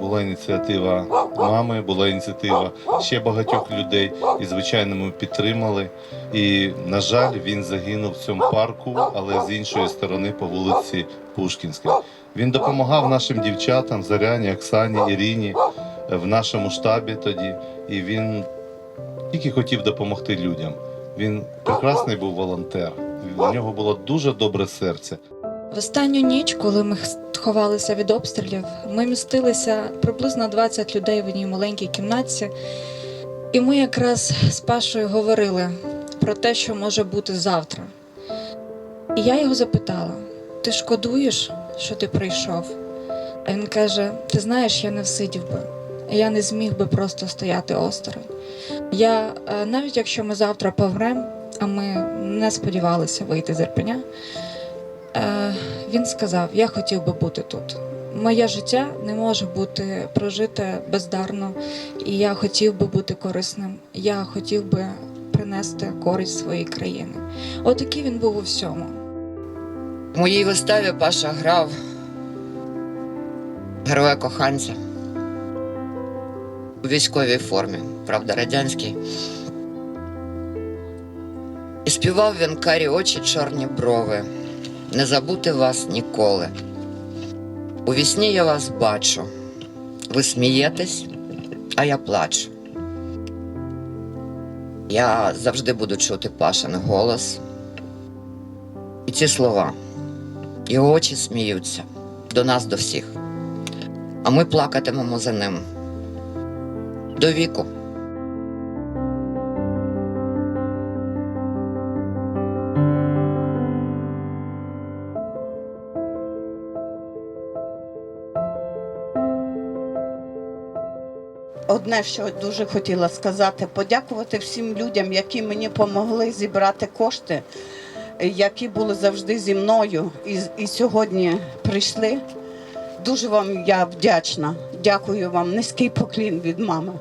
була ініціатива мами, була ініціатива ще багатьох людей, і звичайно, ми підтримали. І, на жаль, він загинув в цьому парку, але з іншої сторони по вулиці Пушкінській. Він допомагав нашим дівчатам, Заряні, Оксані, Іріні е, в нашому штабі тоді. І він тільки хотів допомогти людям. Він прекрасний був волонтер. У нього було дуже добре серце. В останню ніч, коли ми ховалися від обстрілів, ми містилися приблизно 20 людей в одній маленькій кімнатці. І ми якраз з Пашою говорили про те, що може бути завтра. І я його запитала: ти шкодуєш, що ти прийшов? А він каже: Ти знаєш, я не всидів би, я не зміг би просто стояти осторонь. Я е, навіть якщо ми завтра помремо, а ми не сподівалися вийти з Ірпеня, Е, він сказав: Я хотів би бути тут. Моє життя не може бути прожите бездарно, і я хотів би бути корисним. Я хотів би принести користь своїй країні. Отакий він був у всьому. В моїй виставі Паша грав героя коханця у військовій формі, правда, радянській. І співав він карі очі, чорні брови. Не забути вас ніколи. У вісні я вас бачу. Ви смієтесь, а я плачу. Я завжди буду чути Пашин голос. І ці слова. Його очі сміються до нас, до всіх. А ми плакатимемо за ним. До віку. Одне, що дуже хотіла сказати, подякувати всім людям, які мені допомогли зібрати кошти, які були завжди зі мною і, і сьогодні прийшли. Дуже вам я вдячна. Дякую вам. Низький поклін від мами.